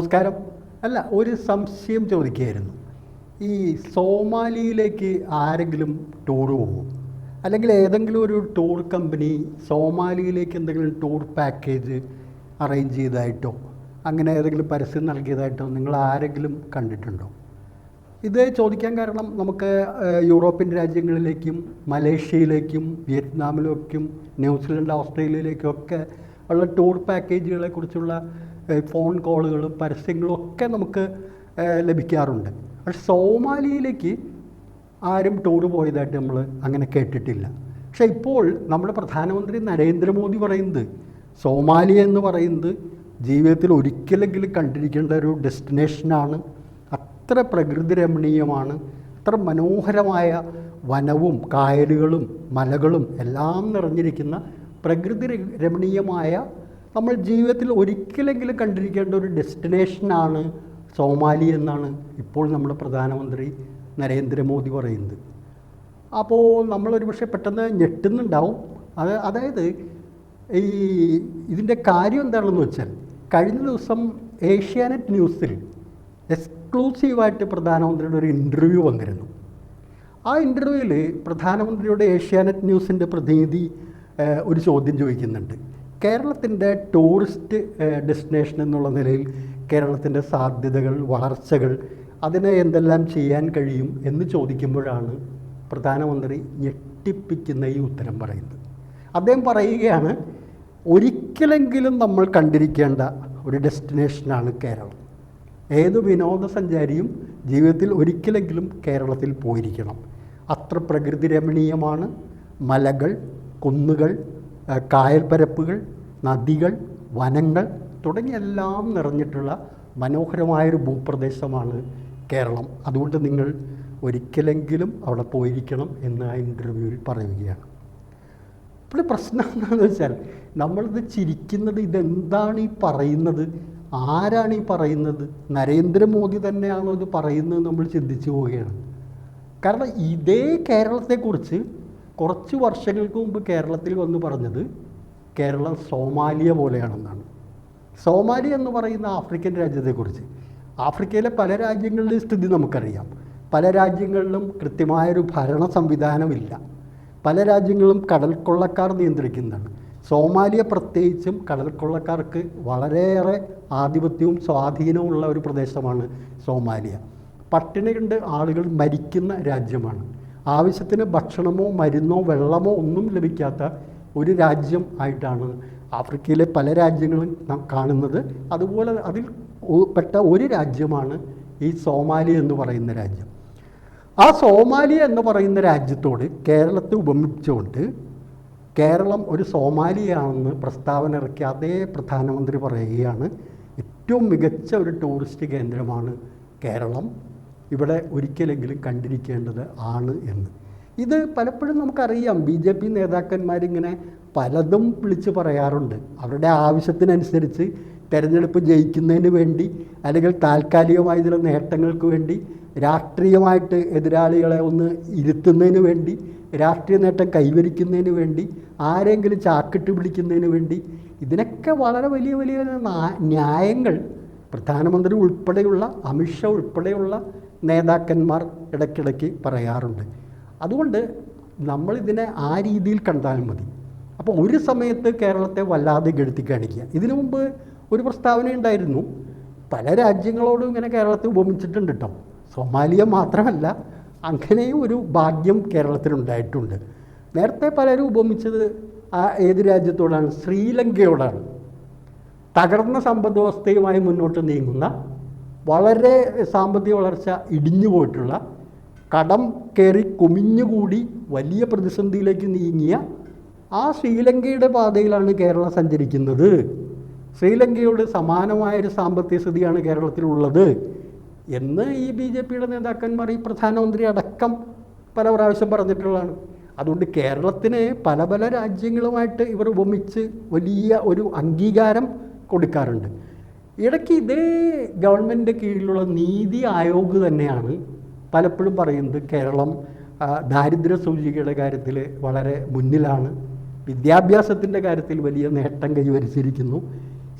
നമസ്കാരം. അല്ല ഒരു സംശയം ചോദിക്കുകയായിരുന്നു. ഈ സോമാലിയിലേക്ക് ആരെങ്കിലും ടൂർ പോകും? അല്ലെങ്കിൽ ഏതെങ്കിലും ഒരു ടൂർ കമ്പനി സോമാലിയിലേക്ക് എന്തെങ്കിലും ടൂർ പാക്കേജ് അറേഞ്ച് ചെയ്തതായിട്ടോ അങ്ങനെ ഏതെങ്കിലും പരസ്യം നൽകിയതായിട്ടോ നിങ്ങൾ ആരെങ്കിലും കണ്ടിട്ടുണ്ടോ? ഇത് ചോദിക്കാൻ കാരണം നമുക്ക് യൂറോപ്യൻ രാജ്യങ്ങളിലേക്കും മലേഷ്യയിലേക്കും വിയറ്റ്നാമിലേക്കും ന്യൂസിലൻഡ് ഓസ്ട്രേലിയയിലേക്കും ഒക്കെ ഉള്ള ടൂർ പാക്കേജുകളെ കുറിച്ചുള്ള ഫോൺ കോളുകളും പരസ്യങ്ങളും ഒക്കെ നമുക്ക് ലഭിക്കാറുണ്ട്. പക്ഷെ സോമാലിയിലേക്ക് ആരും ടൂർ പോയതായിട്ട് നമ്മൾ അങ്ങനെ കേട്ടിട്ടില്ല. പക്ഷെ ഇപ്പോൾ നമ്മുടെ പ്രധാനമന്ത്രി നരേന്ദ്രമോദി പറയുന്നത് സോമാലിയ എന്ന് പറയുന്നത് ജീവിതത്തിൽ ഒരിക്കലെങ്കിലും കണ്ടിരിക്കേണ്ട ഒരു ഡെസ്റ്റിനേഷനാണ് അത്ര പ്രകൃതി രമണീയമാണ് അത്ര മനോഹരമായ വനവും കായലുകളും മലകളും എല്ലാം നിറഞ്ഞിരിക്കുന്ന പ്രകൃതി രമണീയമായ നമ്മൾ ജീവിതത്തിൽ ഒരിക്കലെങ്കിലും കണ്ടിരിക്കേണ്ട ഒരു ഡെസ്റ്റിനേഷനാണ് സോമാലി എന്നാണ് ഇപ്പോൾ നമ്മുടെ പ്രധാനമന്ത്രി നരേന്ദ്രമോദി പറയുന്നത്. അപ്പോൾ നമ്മളൊരു പക്ഷേ പെട്ടെന്ന് ഞെട്ടുന്നുണ്ടാവും. അത് അതായത് ഈ ഇതിന്റെ കാര്യം എന്താണെന്ന് വെച്ചാൽ കഴിഞ്ഞ ദിവസം ഏഷ്യാനെറ്റ് ന്യൂസിൽ എക്സ്ക്ലൂസീവായിട്ട് പ്രധാനമന്ത്രിയുടെ ഒരു ഇന്റർവ്യൂ വന്നിരുന്നു. ആ ഇന്റർവ്യൂവിൽ പ്രധാനമന്ത്രിയുടെ ഏഷ്യാനെറ്റ് ന്യൂസിന്റെ പ്രതിനിധി ഒരു ചോദ്യം ചോദിക്കുന്നുണ്ട്. കേരളത്തിന്റെ ടൂറിസ്റ്റ് ഡെസ്റ്റിനേഷൻ എന്നുള്ള നിലയിൽ കേരളത്തിന്റെ സാധ്യതകൾ വളർച്ചകൾ അതിനെ എന്തെല്ലാം ചെയ്യാൻ കഴിയും എന്ന് ചോദിക്കുമ്പോഴാണ് പ്രധാനമന്ത്രി ഞെട്ടിപ്പിക്കുന്ന ഈ ഉത്തരം പറയുന്നത്. അദ്ദേഹം പറയുകയാണ് ഒരിക്കലെങ്കിലും നമ്മൾ കണ്ടിരിക്കേണ്ട ഒരു ഡെസ്റ്റിനേഷനാണ് കേരളം. ഏത് വിനോദസഞ്ചാരിയും ജീവിതത്തിൽ ഒരിക്കലെങ്കിലും കേരളത്തിൽ പോയിരിക്കണം. അത്ര പ്രകൃതി രമണീയമാണ് മലകൾ കുന്നുകൾ കായൽപ്പരപ്പുകൾ നദികൾ വനങ്ങൾ തുടങ്ങിയെല്ലാം നിറഞ്ഞിട്ടുള്ള മനോഹരമായൊരു ഭൂപ്രദേശമാണ് കേരളം. അതുകൊണ്ട് നിങ്ങൾ ഒരിക്കലെങ്കിലും അവിടെ പോയിരിക്കണം എന്ന് ആ ഇന്റർവ്യൂവിൽ പറയുകയാണ്. ഇപ്പോൾ പ്രശ്നം എന്താണെന്ന് വെച്ചാൽ നമ്മളിത് ചിരിക്കുന്നത് ഇതെന്താണ് ഈ പറയുന്നത്? ആരാണ് ഈ പറയുന്നത്? നരേന്ദ്രമോദി തന്നെയാണോ ഇത് പറയുന്നത് നമ്മൾ ചിന്തിച്ചു പോവുകയാണ്. കാരണം ഇതേ കേരളത്തെക്കുറിച്ച് കുറച്ച് വർഷങ്ങൾക്ക് മുമ്പ് കേരളത്തിൽ വന്ന് പറഞ്ഞത് കേരളം സോമാലിയ പോലെയാണെന്നാണ്. സോമാലിയ എന്ന് പറയുന്ന ആഫ്രിക്കൻ രാജ്യത്തെക്കുറിച്ച്. ആഫ്രിക്കയിലെ പല രാജ്യങ്ങളുടെയും സ്ഥിതി നമുക്കറിയാം. പല രാജ്യങ്ങളിലും കൃത്യമായൊരു ഭരണ സംവിധാനമില്ല. പല രാജ്യങ്ങളും കടൽ കൊള്ളക്കാർ നിയന്ത്രിക്കുന്നതാണ്. സോമാലിയ പ്രത്യേകിച്ചും കടൽ കൊള്ളക്കാർക്ക് വളരെയേറെ ആധിപത്യവും സ്വാധീനവും ഉള്ള ഒരു പ്രദേശമാണ് സോമാലിയ. പട്ടിണി കണ്ട് ആളുകൾ മരിക്കുന്ന രാജ്യമാണ്. ആവശ്യത്തിന് ഭക്ഷണമോ മരുന്നോ വെള്ളമോ ഒന്നും ലഭിക്കാത്ത ഒരു രാജ്യം ആയിട്ടാണ് ആഫ്രിക്കയിലെ പല രാജ്യങ്ങളും നാം കാണുന്നത്. അതുപോലെ അതിൽ പെട്ട ഒരു രാജ്യമാണ് ഈ സോമാലി എന്ന് പറയുന്ന രാജ്യം. ആ സോമാലി എന്ന് പറയുന്ന രാജ്യത്തോട് കേരളത്തെ ഉപമിച്ചുകൊണ്ട് കേരളം ഒരു സോമാലിയാണെന്ന് പ്രസ്താവന ഇറക്കിയ അതേ പ്രധാനമന്ത്രി പറയുകയാണ്. ഏറ്റവും മികച്ച ഒരു ടൂറിസ്റ്റ് കേന്ദ്രമാണ് കേരളം. ഇവിടെ ഒരിക്കലെങ്കിലും കണ്ടിരിക്കേണ്ടത് ആണ് എന്ന്. ഇത് പലപ്പോഴും നമുക്കറിയാം. ബി ജെ പി നേതാക്കന്മാരിങ്ങനെ പലതും വിളിച്ച് പറയാറുണ്ട്. അവരുടെ ആവശ്യത്തിനനുസരിച്ച് തെരഞ്ഞെടുപ്പ് ജയിക്കുന്നതിന് വേണ്ടി അല്ലെങ്കിൽ താൽക്കാലികമായ ചില നേട്ടങ്ങൾക്ക് വേണ്ടി രാഷ്ട്രീയമായിട്ട് എതിരാളികളെ ഒന്ന് ഇരുത്തുന്നതിന് വേണ്ടി രാഷ്ട്രീയ നേട്ടം കൈവരിക്കുന്നതിന് വേണ്ടി ആരെങ്കിലും ചാക്കിട്ട് പിടിക്കുന്നതിന് വേണ്ടി ഇതിനൊക്കെ വളരെ വലിയ വലിയ ന്യായങ്ങൾ. പ്രധാനമന്ത്രി ഉൾപ്പെടെയുള്ള അമിത്ഷാ ഉൾപ്പെടെയുള്ള നേതാക്കന്മാർ ഇടയ്ക്കിടയ്ക്ക് പറയാറുണ്ട്. അതുകൊണ്ട് നമ്മളിതിനെ ആ രീതിയിൽ കണ്ടാൽ മതി. അപ്പോൾ ഒരു സമയത്ത് കേരളത്തെ വല്ലാതെ ഗെടുത്തി കാണിക്കുക ഇതിനു മുമ്പ് ഒരു പ്രസ്താവന ഉണ്ടായിരുന്നു. പല രാജ്യങ്ങളോടും ഇങ്ങനെ കേരളത്തെ ഉപമിച്ചിട്ടുണ്ട് കേട്ടോ സൊമാലിയ മാത്രമല്ല അങ്ങനെയും ഒരു ഭാഗ്യം കേരളത്തിലുണ്ടായിട്ടുണ്ട്. നേരത്തെ പലരും ഉപമിച്ചത് ആ ഏത് രാജ്യത്തോടാണ്? ശ്രീലങ്കയോടാണ്. തകർന്ന സമ്പദ് വ്യവസ്ഥയുമായി മുന്നോട്ട് നീങ്ങുന്ന വളരെ സാമ്പത്തിക വളർച്ച ഇടിഞ്ഞു പോയിട്ടുള്ള കടം കയറി കുമിഞ്ഞുകൂടി വലിയ പ്രതിസന്ധിയിലേക്ക് നീങ്ങിയ ആ ശ്രീലങ്കയുടെ പാതയിലാണ് കേരളം സഞ്ചരിക്കുന്നത്. ശ്രീലങ്കയോട് സമാനമായൊരു സാമ്പത്തിക സ്ഥിതിയാണ് കേരളത്തിലുള്ളത് എന്ന് ഈ ബി ജെ പിയുടെ നേതാക്കന്മാർ ഈ പ്രധാനമന്ത്രി അടക്കം പല പ്രാവശ്യം പറഞ്ഞിട്ടുള്ളതാണ്. അതുകൊണ്ട് കേരളത്തിന് പല പല രാജ്യങ്ങളുമായിട്ട് ഇവർ ഉപമിച്ച് വലിയ ഒരു അംഗീകാരം കൊടുക്കാറുണ്ട്. ഇടയ്ക്ക് ഇതേ ഗവൺമെന്റിന്റെ കീഴിലുള്ള നീതി ആയോഗ് തന്നെയാണ് പലപ്പോഴും പറയുന്നത് കേരളം ദാരിദ്ര്യ സൂചികയുടെ കാര്യത്തിൽ വളരെ മുന്നിലാണ്. വിദ്യാഭ്യാസത്തിന്റെ കാര്യത്തിൽ വലിയ നേട്ടം കൈവരിച്ചിരിക്കുന്നു.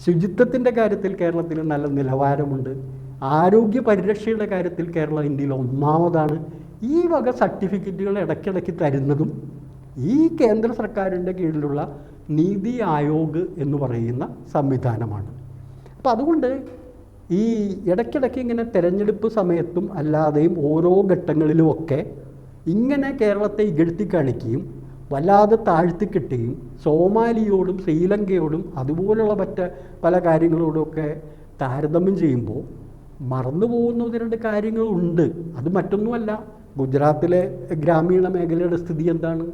ശുചിത്വത്തിന്റെ കാര്യത്തിൽ കേരളത്തിൽ നല്ല നിലവാരമുണ്ട്. ആരോഗ്യ പരിരക്ഷയുടെ കാര്യത്തിൽ കേരളം ഇന്ത്യയിൽ ഒന്നാമതാണ്. ഈ വക സർട്ടിഫിക്കറ്റുകൾ ഇടയ്ക്കിടയ്ക്ക് തരുന്നതും ഈ കേന്ദ്ര സർക്കാരിന്റെ കീഴിലുള്ള നീതി ആയോഗ് എന്ന് പറയുന്ന സംവിധാനമാണ്. അപ്പോൾ അതുകൊണ്ട് ഈ ഇടയ്ക്കിടയ്ക്ക് ഇങ്ങനെ തിരഞ്ഞെടുപ്പ് സമയത്തും അല്ലാതെയും ഓരോ ഘട്ടങ്ങളിലുമൊക്കെ ഇങ്ങനെ കേരളത്തെ ഇകഴ്ത്തി കാണിക്കുകയും വല്ലാതെ താഴ്ത്തി കിട്ടുകയും സോമാലിയോടും ശ്രീലങ്കയോടും അതുപോലുള്ള മറ്റ് പല കാര്യങ്ങളോടുമൊക്കെ താരതമ്യം ചെയ്യുമ്പോൾ മറന്നു പോകുന്ന ഒന്ന് രണ്ട് കാര്യങ്ങളുണ്ട്. അത് മറ്റൊന്നുമല്ല. ഗുജറാത്തിലെ ഗ്രാമീണ മേഖലയുടെ സ്ഥിതി എന്താണ്?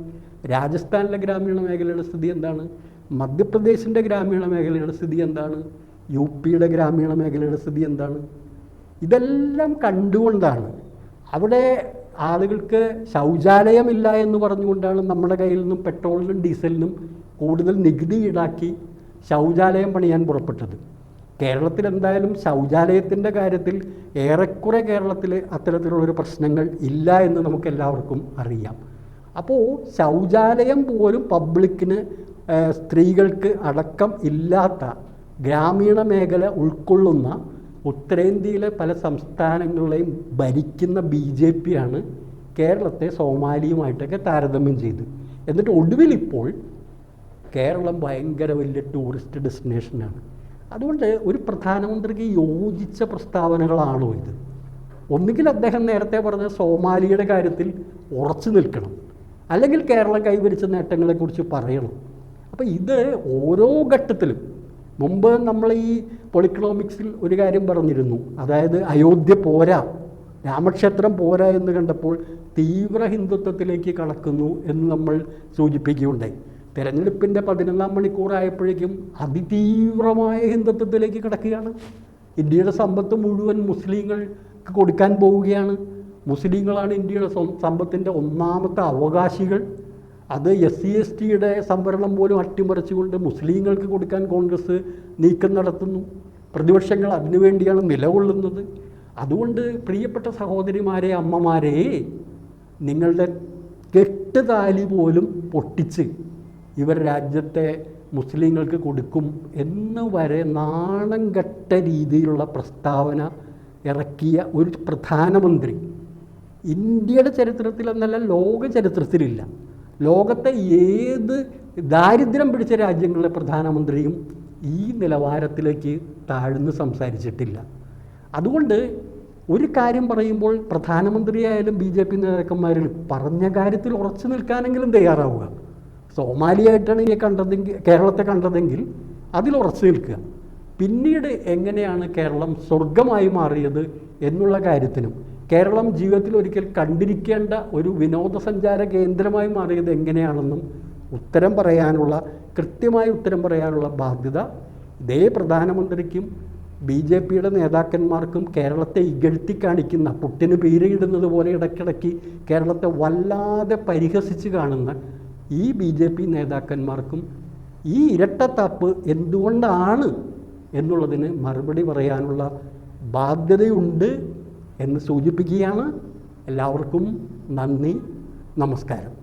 രാജസ്ഥാനിലെ ഗ്രാമീണ മേഖലയുടെ സ്ഥിതി എന്താണ്? മധ്യപ്രദേശിന്റെ ഗ്രാമീണ മേഖലയുടെ സ്ഥിതി എന്താണ്? യു പിയുടെ ഗ്രാമീണ മേഖലയുടെ സ്ഥിതി എന്താണ്? ഇതെല്ലാം കണ്ടുകൊണ്ടാണ്. അവിടെ ആളുകൾക്ക് ശൗചാലയമില്ല എന്ന് പറഞ്ഞുകൊണ്ടാണ് നമ്മുടെ കയ്യിൽ നിന്നും പെട്രോളിനും ഡീസലിനും കൂടുതൽ നികുതി ഈടാക്കി ശൗചാലയം പണിയാൻ പുറപ്പെട്ടത്. കേരളത്തിൽ എന്തായാലും ശൗചാലയത്തിന്റെ കാര്യത്തിൽ ഏറെക്കുറെ കേരളത്തിൽ അത്തരത്തിലുള്ളൊരു പ്രശ്നങ്ങൾ ഇല്ല എന്ന് നമുക്ക് എല്ലാവർക്കും അറിയാം. അപ്പോൾ ശൗചാലയം പോലും പബ്ലിക്കിന് സ്ത്രീകൾക്ക് അടക്കം ഇല്ലാത്ത ഗ്രാമീണ മേഖല ഉൾക്കൊള്ളുന്ന ഉത്തരേന്ത്യയിലെ പല സംസ്ഥാനങ്ങളെയും ഭരിക്കുന്ന ബി ജെ പി ആണ് കേരളത്തെ സോമാലിയുമായിട്ടൊക്കെ താരതമ്യം ചെയ്ത്. എന്നിട്ട് ഒടുവിൽ ഇപ്പോൾ കേരളം ഭയങ്കര വലിയ ടൂറിസ്റ്റ് ഡെസ്റ്റിനേഷനാണ്. അതുകൊണ്ട് ഒരു പ്രധാനമന്ത്രിക്ക് യോജിച്ച പ്രസ്താവനകളാണോ ഇത്? ഒന്നുകിൽ അദ്ദേഹം നേരത്തെ പറഞ്ഞ സോമാലിയുടെ കാര്യത്തിൽ ഉറച്ചു നിൽക്കണം. അല്ലെങ്കിൽ കേരളം കൈവരിച്ച നേട്ടങ്ങളെക്കുറിച്ച് പറയണം. അപ്പോൾ ഇത് ഓരോ ഘട്ടത്തിലും മുമ്പ് നമ്മൾ ഈ പൊളിക്കണോമിക്സിൽ ഒരു കാര്യം പറഞ്ഞിരുന്നു. അതായത് അയോധ്യ പോരാ രാമക്ഷേത്രം പോരാ എന്ന് കണ്ടപ്പോൾ തീവ്ര ഹിന്ദുത്വത്തിലേക്ക് കടക്കുന്നു എന്ന് നമ്മൾ സൂചിപ്പിക്കുകയുണ്ടായി. തെരഞ്ഞെടുപ്പിന്റെ പതിനൊന്നാം മണിക്കൂറായപ്പോഴേക്കും അതിതീവ്രമായ ഹിന്ദുത്വത്തിലേക്ക് കിടക്കുകയാണ്. ഇന്ത്യയുടെ സമ്പത്ത് മുഴുവൻ മുസ്ലിങ്ങൾക്ക് കൊടുക്കാൻ പോവുകയാണ്. മുസ്ലിങ്ങളാണ് ഇന്ത്യയുടെ സമ്പത്തിന്റെ ഒന്നാമത്തെ അവകാശികൾ. അത് എസ് സി എസ് ടിയുടെ സംവരണം പോലും അട്ടിമറിച്ചുകൊണ്ട് മുസ്ലിങ്ങൾക്ക് കൊടുക്കാൻ കോൺഗ്രസ് നീക്കം നടത്തുന്നു. പ്രതിപക്ഷങ്ങൾ അതിനുവേണ്ടിയാണ് നിലകൊള്ളുന്നത്. അതുകൊണ്ട് പ്രിയപ്പെട്ട സഹോദരിമാരെ അമ്മമാരെ നിങ്ങളുടെ കെട്ടുതാലി പോലും പൊട്ടിച്ച് ഇവർ രാജ്യത്തെ മുസ്ലിങ്ങൾക്ക് കൊടുക്കും എന്ന് വരെ നാണം കെട്ട രീതിയിലുള്ള പ്രസ്താവന ഇറക്കിയ ഒരു പ്രധാനമന്ത്രി. ഇന്ത്യയുടെ ചരിത്രത്തിലെന്നല്ല ലോക ചരിത്രത്തിലില്ല. ലോകത്തെ ഏത് ദാരിദ്ര്യം പിടിച്ച രാജ്യങ്ങളിലെ പ്രധാനമന്ത്രിയും ഈ നിലവാരത്തിലേക്ക് താഴ്ന്നു സംസാരിച്ചിട്ടില്ല. അതുകൊണ്ട് ഒരു കാര്യം പറയുമ്പോൾ പ്രധാനമന്ത്രിയായാലും ബി ജെ പി നേതാക്കന്മാരിൽ പറഞ്ഞ കാര്യത്തിൽ ഉറച്ചു നിൽക്കാനെങ്കിലും തയ്യാറാവുക. സോമാലിയായിട്ടാണ് ഈ കണ്ടതെങ്കിൽ കേരളത്തെ കണ്ടതെങ്കിൽ അതിൽ ഉറച്ചു നിൽക്കുക. പിന്നീട് എങ്ങനെയാണ് കേരളം സ്വർഗമായി മാറിയത് എന്നുള്ള കാര്യത്തിനും കേരളം ജീവിതത്തിൽ ഒരിക്കൽ കണ്ടിരിക്കേണ്ട ഒരു വിനോദസഞ്ചാര കേന്ദ്രമായി മാറിയത് എങ്ങനെയാണെന്നും ഉത്തരം പറയാനുള്ള കൃത്യമായ ഉത്തരം പറയാനുള്ള ബാധ്യത ഇതേ പ്രധാനമന്ത്രിക്കും ബി ജെ പിയുടെ നേതാക്കന്മാർക്കും കേരളത്തെ ഇകഴ്ത്തി കാണിക്കുന്ന പുട്ടിന് പീരയിടുന്നത് പോലെ ഇടയ്ക്കിടയ്ക്ക് കേരളത്തെ വല്ലാതെ പരിഹസിച്ച് കാണുന്ന ഈ ബി ജെ പി നേതാക്കന്മാർക്കും ഈ ഇരട്ടത്താപ്പ് എന്തുകൊണ്ടാണ് എന്നുള്ളതിന് മറുപടി പറയാനുള്ള ബാധ്യതയുണ്ട് എന്ന് സൂചിപ്പിക്കുകയാണ്. എല്ലാവർക്കും നന്ദി നമസ്കാരം.